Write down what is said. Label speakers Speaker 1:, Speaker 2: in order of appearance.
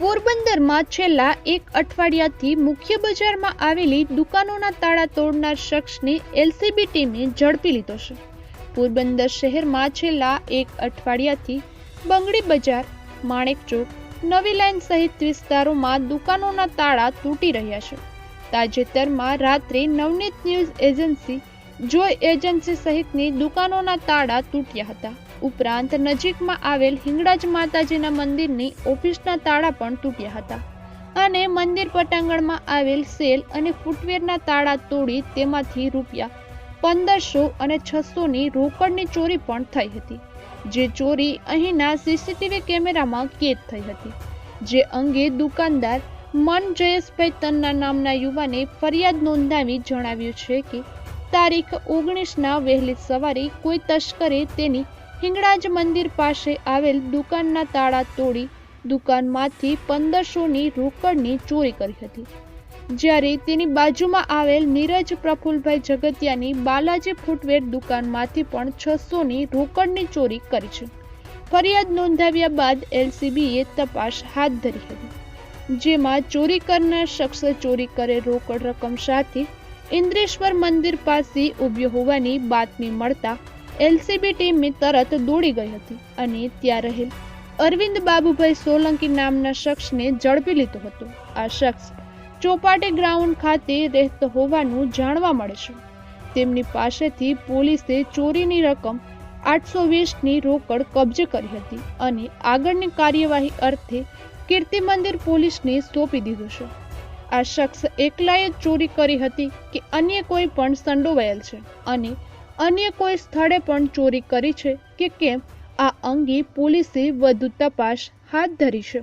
Speaker 1: પોરબંદરમાં છેલ્લા એક અઠવાડિયાથી મુખ્ય બજારમાં આવેલી દુકાનોના તાળા તોડનાર શખ્સને એલસીબી ટીમે ઝડપી લીધો છે. પોરબંદર શહેરમાં છેલ્લા એક અઠવાડિયાથી બંગડી બજાર, માણેક ચોક, નવી લાઇન સહિત વિસ્તારોમાં દુકાનોના તાળા તૂટી રહ્યા છે. તાજેતરમાં રાત્રે Navneet news agency, Joy agency સહિતની દુકાનોના તાળા તૂટ્યા હતા. ઉપરાંત નજીકમાં આવેલ હિંગળાજ માતાજીના મંદિરની ઓફિસના તાળા પણ તૂટ્યા હતા અને મંદિર પટાંગણમાં આવેલ સેલ અને ફૂટવેરના તાળા તોડી તેમાંથી રૂપિયા પંદરસો અને છસોની રોકડની ચોરી પણ થઈ હતી, જે ચોરી અહીંના સીસીટીવી કેમેરામાં કેદ થઈ હતી, જે અંગે દુકાનદાર મન જયેશભાઈ તન્ના નામના યુવાને ફરિયાદ નોંધાવી જણાવ્યું છે કે તારીખ ઓગણીસના વહેલી સવારે કોઈ તસ્કરે તેની હિંગળાજ મંદિર પાસે આવેલ દુકાનના તાળા તોડી દુકાનમાંથી પંદરસોની રોકડની ચોરી કરી હતી. જ્યારે તેની બાજુમાં આવેલ નીરજ પ્રફુલભાઈ જગતિયાની બાલાજી ફૂટવેર દુકાનમાંથી પણ છસોની રોકડની ચોરી કરી છે. ફરિયાદ નોંધાવ્યા બાદ એલસીબીએ તપાસ હાથ ધરી હતી. જેમાં ચોરી કરનાર શખ્સ ચોરી કરે રોકડ રકમ સાથે ઇન્દ્રેશ્વર મંદિર પાસે ઊભ્યો હોવાની બાતમી મળતા એલસીબી ટીમની તરત દોડી ગઈ હતી અને ત્યાં રહેલ અરવિંદ બાબુભાઈ સોલંકી નામના શખ્સને ઝડપી લીધો હતો. આ શખ્સ ચોપાટી ગ્રાઉન્ડ ખાતે રહેતો હોવાનું જાણવા મળે છે. તેમની પાસેથી પોલીસે ચોરીની રકમ આઠસો વીસની રોકડ કબજે કરી હતી અને આગળની કાર્યવાહી અર્થે કીર્તિ મંદિર પોલીસને સોંપી દીધું છે. આ શખ્સ એકલાએ જ ચોરી કરી હતી કે અન્ય કોઈ પણ સંડોવાયેલ છે અને અન્ય કોઈ સ્થળે પણ ચોરી કરી છે કે કેમ? આ અંગે પોલીસે વધુ તપાસ હાથ ધરી છે.